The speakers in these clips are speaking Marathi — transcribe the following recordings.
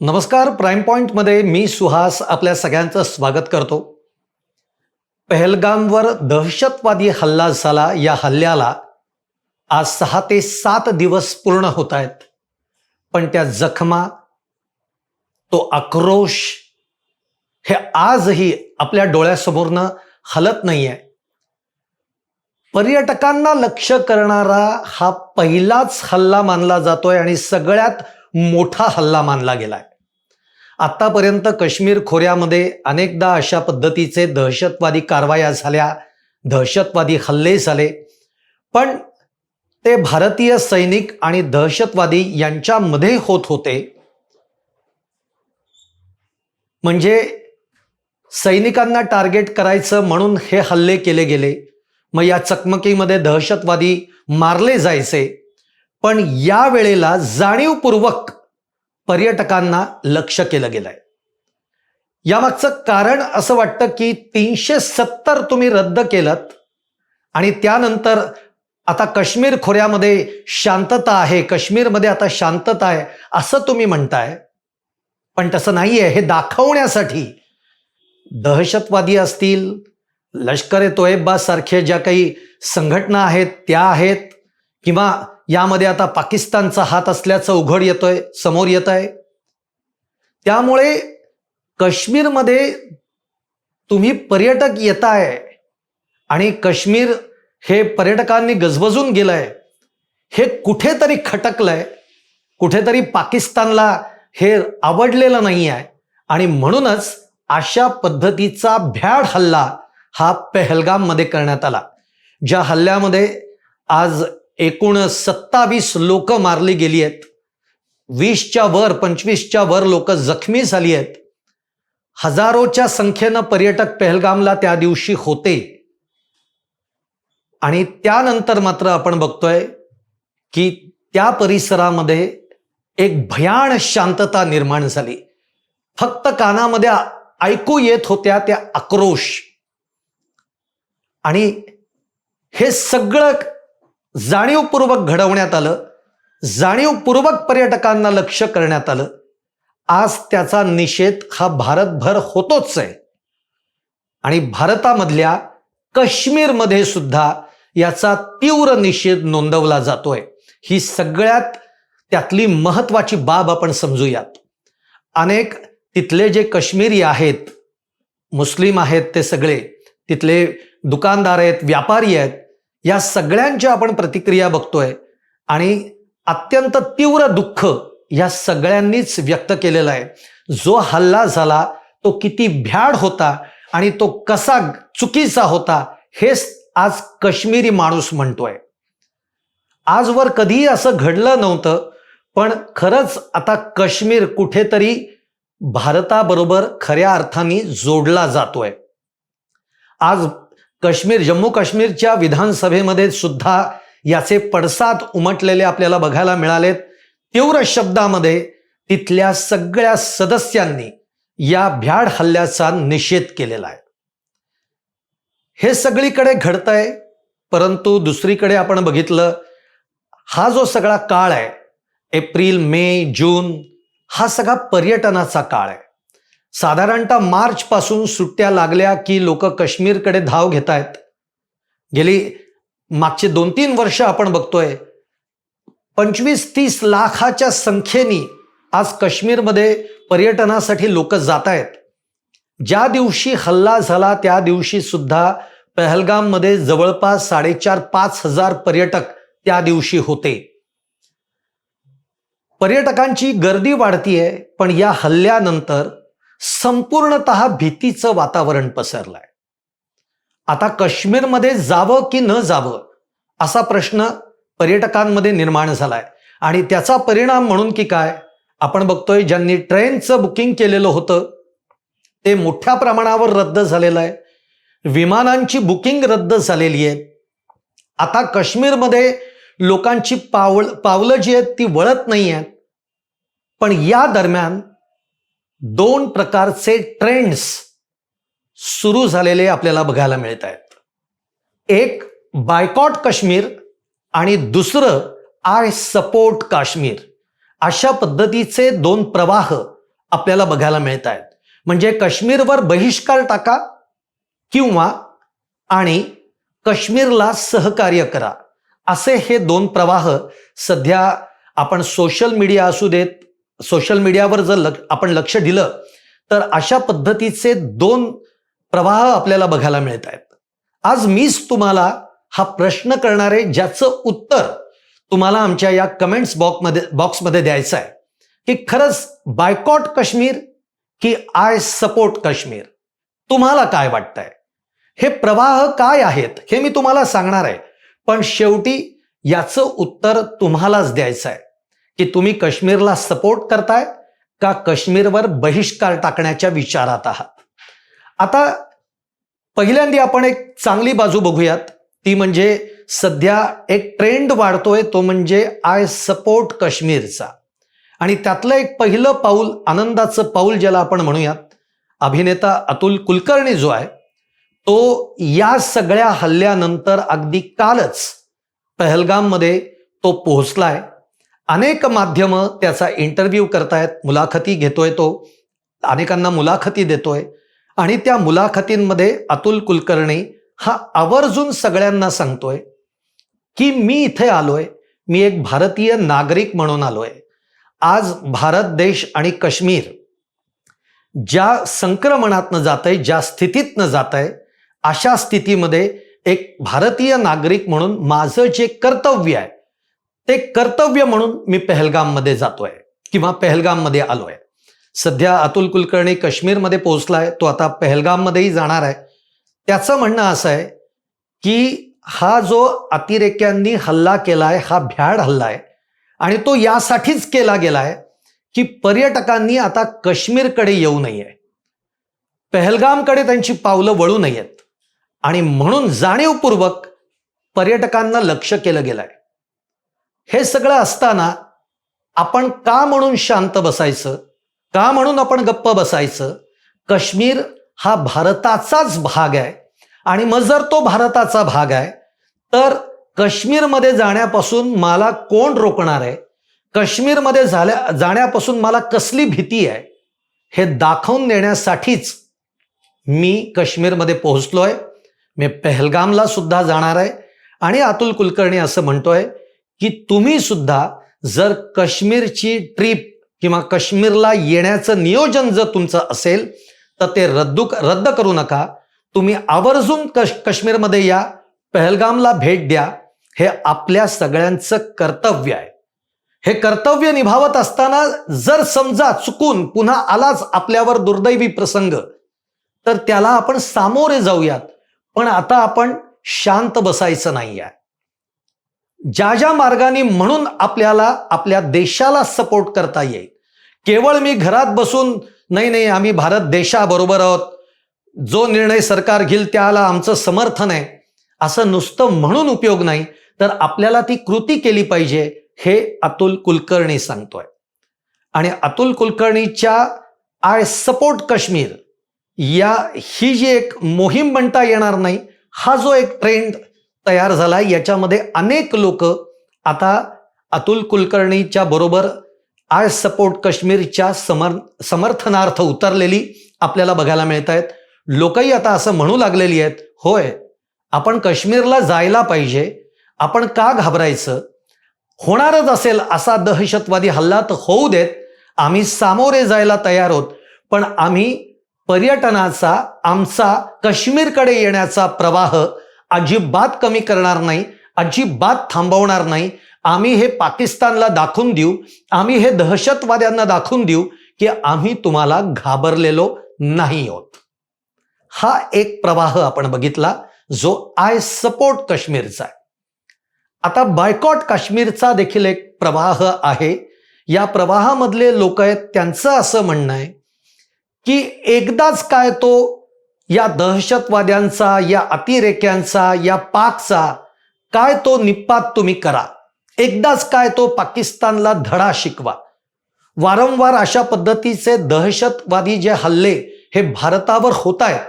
नमस्कार प्राईम पॉइंटमध्ये मी सुहास आपल्या सगळ्यांचं स्वागत करतो. पहलगामवर दहशतवादी हल्ला झाला. या हल्ल्याला आज सहा ते सात दिवस पूर्ण होत आहेत. पण त्या जखमा तो आक्रोश हे आजही आपल्या डोळ्यासमोरनं हलत नाहीये. पर्यटकांना लक्ष करणारा हा पहिलाच हल्ला मानला जातोय आणि सगळ्यात मोठा हल्ला मानला गेलाय. आतापर्यंत काश्मीर खोऱ्यामध्ये अनेकदा अशा पद्धतीचे दहशतवादी कारवाया झाल्या दहशतवादी हल्ले झाले. पण ते भारतीय सैनिक आणि दहशतवादी यांच्यामध्ये होत होते. म्हणजे सैनिकांना टार्गेट करायचं म्हणून हे हल्ले केले गेले. मग या चकमकीमध्ये दहशतवादी मारले जायचे. पण या वेळेला जाणीवपूर्वक पर्यटकांना लक्ष केलं गेलंय. यामागचं कारण असं वाटतं की तीनशे सत्तर तुम्ही रद्द केलं आणि त्यानंतर आता काश्मीर खोऱ्यामध्ये शांतता आहे काश्मीरमध्ये आता शांतता आहे असं तुम्ही म्हणताय. पण तसं नाही आहे हे दाखवण्यासाठी दहशतवादी असतील लष्कर ए तोयबा सारख्या ज्या काही संघटना आहेत त्या आहेत किंवा यामध्ये आता पाकिस्तानचा हात असल्याचं उघड येतोय समोर येत आहे त्यामुळे काश्मीरमध्ये तुम्ही पर्यटक येत आहे आणि काश्मीर हे पर्यटकांनी गजबजून गेलंय. हे कुठेतरी खटकलंय कुठेतरी पाकिस्तानला हे आवडलेलं नाही आहे आणि म्हणूनच अशा पद्धतीचा भ्याड हल्ला हा पेहलगाममध्ये करण्यात आला. ज्या हल्ल्यामध्ये आज एकूण सत्तावीस लोक मारली गेली आहेत. वीसच्या वर पंचवीसच्या वर लोक जखमी झाली आहेत. हजारोच्या संख्येनं पर्यटक पहलगामला त्या दिवशी होते. आणि त्यानंतर मात्र आपण बघतोय की त्या परिसरामध्ये एक भयान शांतता निर्माण झाली. फक्त कानामध्ये ऐकू येत होत्या त्या आक्रोश. आणि हे सगळं जाणीवपूर्वक घडवण्यात आलं जाणीवपूर्वक पर्यटकांना लक्ष करण्यात आलं. आज त्याचा निषेध हा भारतभर होतोच आहे. आणि भारतामधल्या काश्मीरमध्ये सुद्धा याचा तीव्र निषेध नोंदवला जातोय. ही सगळ्यात त्यातली महत्वाची बाब आपण समजूयात. अनेक तिथले जे काश्मीरी आहेत मुस्लिम आहेत ते सगळे तिथले दुकानदार आहेत व्यापारी आहेत या सगळ्यांच्या आपण प्रतिक्रिया बघतोय आणि अत्यंत तीव्र दुःख या सगळ्यांनीच व्यक्त केलेलं आहे. जो हल्ला झाला तो किती भ्याड होता आणि तो कसा चुकीचा होता हेच आज काश्मीरी माणूस म्हणतोय. आजवर कधीही असं घडलं नव्हतं पण खरंच आता काश्मीर कुठेतरी भारताबरोबर खऱ्या अर्थाने जोडला जातोय. आज काश्मीर जम्मू काश्मीरच्या विधानसभेमध्ये सुद्धा याचे पडसाद उमटलेले आपल्याला बघायला मिळालेत. तीव्र शब्दामध्ये तिथल्या सगळ्या सदस्यांनी या भ्याड हल्ल्याचा निषेध केलेला आहे. हे सगळीकडे घडतंय परंतु दुसरीकडे आपण बघितलं हा जो सगळा काळ आहे एप्रिल मे जून हा सगळा पर्यटनाचा काळ आहे. साधारणतः मार्चपासून सुट्ट्या लागल्या की लोक काश्मीरकडे धाव घेत आहेत गेली मागचे दोन तीन वर्ष आपण बघतोय पंचवीस तीस लाखाच्या संख्येने आज काश्मीरमध्ये पर्यटनासाठी लोक जात आहेत ज्या दिवशी हल्ला झाला त्या दिवशी सुद्धा पहलगाममध्ये जवळपास साडेचार पाच हजार पर्यटक त्या दिवशी होते. पर्यटकांची गर्दी वाढतीये पण या हल्ल्यानंतर संपूर्णत भीतीचं वातावरण पसरलंय. आता काश्मीरमध्ये जावं की न जावं असा प्रश्न पर्यटकांमध्ये निर्माण झालाय. आणि त्याचा परिणाम म्हणून की काय? आपण बघतोय ज्यांनी ट्रेनचं बुकिंग केलेलं होतं ते मोठ्या प्रमाणावर रद्द झालेलं आहे. विमानांची बुकिंग रद्द झालेली आहे. आता काश्मीरमध्ये लोकांची पावल पावलं जी आहेत ती वळत नाही आहेत पण या दरम्यान दोन प्रकारचे ट्रेंड्स सुरू झालेले आपल्याला बघायला मिळत आहेत एक बायकॉट काश्मीर आणि दुसरं आय सपोर्ट काश्मीर. अशा पद्धतीचे दोन प्रवाह आपल्याला बघायला मिळत आहेत म्हणजे काश्मीरवर बहिष्कार टाका किंवा आणि काश्मीरला सहकार्य करा. असे हे दोन प्रवाह सध्या आपण सोशल मीडिया असू देत सोशल मीडियावर जर लक आपण लक्ष दिलं तर अशा पद्धतीचे दोन प्रवाह आपल्याला बघायला मिळत आहेत आज मीच तुम्हाला हा प्रश्न करणारे ज्याचं उत्तर तुम्हाला आमच्या या कमेंट्स बॉक्समध्ये बॉक्समध्ये द्यायचं आहे की खरंच बायकॉट काश्मीर की आय सपोर्ट काश्मीर? तुम्हाला काय वाटतंय? हे प्रवाह काय आहेत? हे मी तुम्हाला सांगणार आहे. पण शेवटी याचं उत्तर तुम्हालाच द्यायचं आहे की तुम्ही काश्मीरला सपोर्ट करताय का काश्मीरवर बहिष्कार टाकण्याच्या विचारात आहात? आता पहिल्यांदा आपण एक चांगली बाजू बघूयात. ती म्हणजे सध्या एक ट्रेंड वाढतोय तो म्हणजे आय सपोर्ट काश्मीरचा. आणि त्यातलं एक पहिलं पाऊल आनंदाचं पाऊल ज्याला आपण म्हणूयात अभिनेता अतुल कुलकर्णी जो आहे तो या सगळ्या हल्ल्यानंतर अगदी कालच पहलगाममध्ये तो पोहोचलाय. अनेक माध्यमं त्याचा इंटरव्ह्यू करतायत मुलाखती घेतोय तो अनेकांना मुलाखती देतोय. आणि त्या मुलाखतींमध्ये अतुल कुलकर्णी हा आवर्जून सगळ्यांना सांगतोय की मी इथे आलोय मी एक भारतीय नागरिक म्हणून आलोय. आज भारत देश आणि काश्मीर ज्या संक्रमणातनं जात आहे ज्या स्थितीतनं जात आहे अशा स्थितीमध्ये एक भारतीय नागरिक म्हणून माझं जे कर्तव्य आहे ते कर्तव्य म्हणून मी पहलगाममध्ये जातोय किंवा पहलगाममध्ये आलोय. सध्या अतुल कुलकर्णी काश्मीरमध्ये पोहोचलाय तो आता पहलगाममध्येही जाणार आहे. त्याचं म्हणणं असं आहे की हा जो अतिरेक्यांनी हल्ला केलाय हा भ्याड हल्ला आहे आणि तो यासाठीच केला गेलाय की पर्यटकांनी आता काश्मीरकडे येऊ नये. पहलगामकडे त्यांची पावलं वळू नयेत आणि म्हणून जाणीवपूर्वक पर्यटकांना लक्ष केलं गेलंय. हे सगळं असताना आपण का म्हणून शांत बसायचं? का म्हणून आपण गप्प बसायचं? काश्मीर हा भारताचाच भाग आहे. आणि मग जर तो भारताचा भाग आहे तर काश्मीरमध्ये जाण्यापासून मला कोण रोखणार आहे? काश्मीरमध्ये झाल्या जाण्यापासून मला कसली भीती आहे? हे दाखवून देण्यासाठीच मी काश्मीरमध्ये आहे मी पहलगामला सुद्धा जाणार आहे. आणि अतुल कुलकर्णी असं म्हणतोय की तुम्ही सुद्धा जर काश्मीरची ट्रिप किंवा काश्मीरला येण्याचं नियोजन जर तुमचं असेल तर ते रद्दू रद्द करू नका. तुम्ही आवर्जून कश काश्मीरमध्ये या पहलगामला भेट द्या. हे आपल्या सगळ्यांचं कर्तव्य आहे. हे कर्तव्य निभावत असताना जर समजा चुकून पुन्हा आलाच आपल्यावर दुर्दैवी प्रसंग तर त्याला आपण सामोरे जाऊयात. पण आता आपण शांत बसायचं नाही आहे ज्या ज्या मार्गाने म्हणून आपल्याला आपल्या देशाला सपोर्ट करता येईल. केवळ मी घरात बसून नाही नाही आम्ही भारत देशाबरोबर आहोत. जो निर्णय सरकार घेईल त्याला आमचं समर्थन आहे. असं नुसतं म्हणून उपयोग नाही तर आपल्याला ती कृती केली पाहिजे हे अतुल कुलकर्णी सांगतोय. आणि अतुल कुलकर्णीच्या आय सपोर्ट काश्मीर या ही जी एक मोहीम म्हणता येणार नाही हा जो एक ट्रेंड तयार झाला याच्यामध्ये अनेक लोक आता अतुल कुलकर्णीच्या बरोबर आय सपोर्ट काश्मीरच्या समर समर्थनार्थ उतरलेली आपल्याला बघायला मिळत आहेत लोकही आता असं म्हणू लागलेली आहेत होय आपण काश्मीरला जायला पाहिजे आपण का घाबरायचं? होणारच असेल असा दहशतवादी हल्ला तर होऊ देत आम्ही सामोरे जायला तयार आहोत पण आम्ही पर्यटनाचा आमचा काश्मीरकडे येण्याचा प्रवाह अजिबात कमी करणार नाही अजिबात थांबवणार नाही. आम्ही हे पाकिस्तानला दाखवून देऊ आम्ही हे दहशतवाद्यांना दाखवून देऊ की आम्ही तुम्हाला घाबरलेलो नाही आहोत. हा एक प्रवाह आपण बघितला जो आय सपोर्ट काश्मीरचा आहे. आता बायकॉट काश्मीरचा देखील एक प्रवाह आहे. या प्रवाहामधले लोक आहेत त्यांचं असं म्हणणं आहे की एकदाच काय तो या दहशतवाद्यांचा या अतिरेक्यांचा या पाकचा काय तो निपात तुम्ही करा. एकदाच काय तो पाकिस्तानला धडा शिकवा. वारंवार अशा पद्धतीचे दहशतवादी जे हल्ले हे भारतावर होत आहेत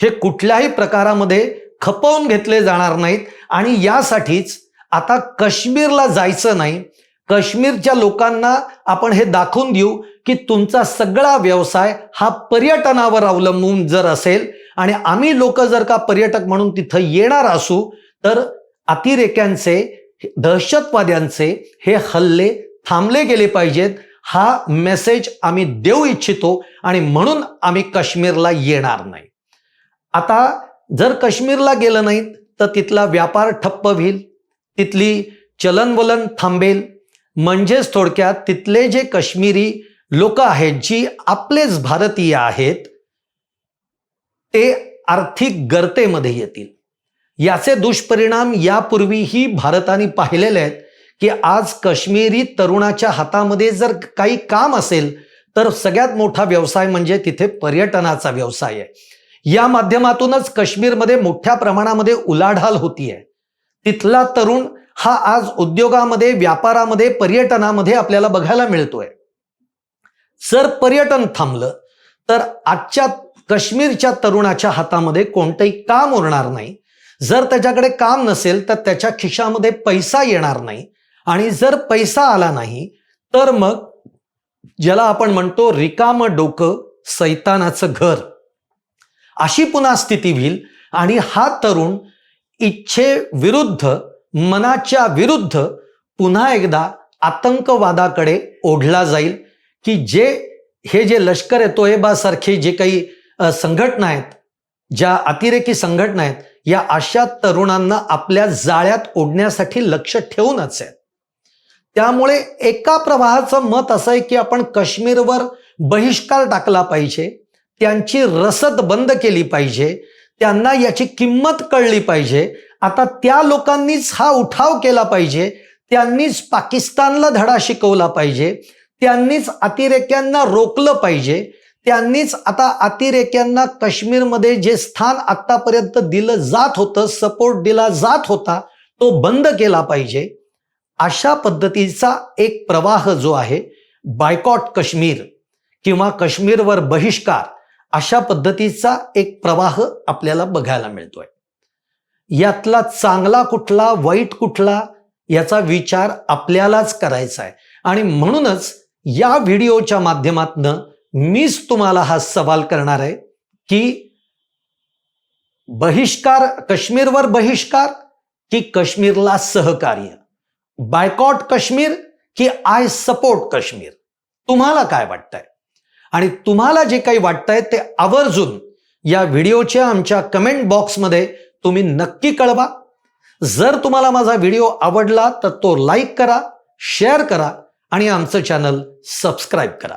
हे कुठल्याही प्रकारामध्ये खपवून घेतले जाणार नाहीत आणि यासाठीच आता काश्मीरला जायचं नाही काश्मीरच्या लोकांना आपण हे दाखवून देऊ की तुमचा सगळा व्यवसाय हा पर्यटनावर अवलंबून जर असेल आणि आम्ही लोक जर का पर्यटक म्हणून तिथं येणार असू तर अतिरेक्यांचे दहशतवाद्यांचे हे हल्ले थांबले गेले पाहिजेत. हा मेसेज आम्ही देऊ इच्छितो आणि म्हणून आम्ही काश्मीरला येणार नाही. आता जर काश्मीरला गेलं नाही तर तिथला व्यापार ठप्प होईल तिथली चलनवलन थांबेल म्हणजेच थोडक्यात तिथले जे काश्मीरी लोक आहेत जी आपलेच भारतीय आहेत ते आर्थिक गर्तेमध्ये येतील. याचे दुष्परिणाम यापूर्वीही भारताने पाहिलेले आहेत की आज काश्मीरी तरुणाच्या हातामध्ये जर काही काम असेल तर सगळ्यात मोठा व्यवसाय म्हणजे तिथे पर्यटनाचा व्यवसाय आहे. या माध्यमातूनच काश्मीरमध्ये मोठ्या प्रमाणामध्ये उलाढाल होतीये. तिथला तरुण हा आज उद्योगामध्ये व्यापारामध्ये पर्यटनामध्ये आपल्याला बघायला मिळतोय. जर पर्यटन थांबलं तर आजच्या काश्मीरच्या तरुणाच्या हातामध्ये कोणतंही काम उरणार नाही. जर त्याच्याकडे काम नसेल तर त्याच्या खिशामध्ये पैसा येणार नाही. आणि जर पैसा आला नाही तर मग ज्याला आपण म्हणतो रिकाम डोकं सैतानाचं घर. अशी पुन्हा स्थिती होईल आणि हा तरुण इच्छे विरुद्ध मनाच्या विरुद्ध पुन्हा एकदा आतंकवादाकडे ओढला जाईल की जे हे जे लष्कर आहे तोयबासारखे जे काही संघटना आहेत ज्या अतिरेकी संघटना आहेत या अशा तरुणांना आपल्या जाळ्यात ओढण्यासाठी लक्ष ठेवूनच आहे त्यामुळे एका प्रवाहाचं मत असं आहे की आपण काश्मीरवर बहिष्कार टाकला पाहिजे त्यांची रसद बंद केली पाहिजे त्यांना याची किंमत कळली पाहिजे आता त्या लोकांनीच हा उठाव केला पाहिजे. त्यांनीच पाकिस्तानला धडा शिकवला पाहिजे. त्यांनीच अतिरेक्यांना रोखलं पाहिजे. त्यांनीच आता अतिरेक्यांना काश्मीरमध्ये जे स्थान आतापर्यंत दिलं जात होतं सपोर्ट दिला जात होता तो बंद केला पाहिजे. अशा पद्धतीचा एक प्रवाह जो आहे बायकॉट काश्मीर किंवा काश्मीरवर बहिष्कार अशा पद्धतीचा एक प्रवाह आपल्याला बघायला मिळतोय. यातला चांगला कुठला वाईट कुठला याचा विचार आपल्यालाच करायचा आहे. आणि म्हणूनच या व्हिडिओच्या माध्यमातनं मीच तुम्हाला हा सवाल करणार आहे की बहिष्कार काश्मीरवर बहिष्कार की काश्मीरला सहकार्य? बायकॉट काश्मीर की आय सपोर्ट काश्मीर? तुम्हाला काय वाटतंय? आणि तुम्हाला जे काही वाटतंय ते आवर्जून या व्हिडिओच्या आमच्या कमेंट बॉक्समध्ये तुम्ही नक्की कळवा. जर तुम्हाला माझा व्हिडिओ आवडला तर तो लाईक करा शेअर करा आणि आमचं चॅनल सबस्क्राईब करा.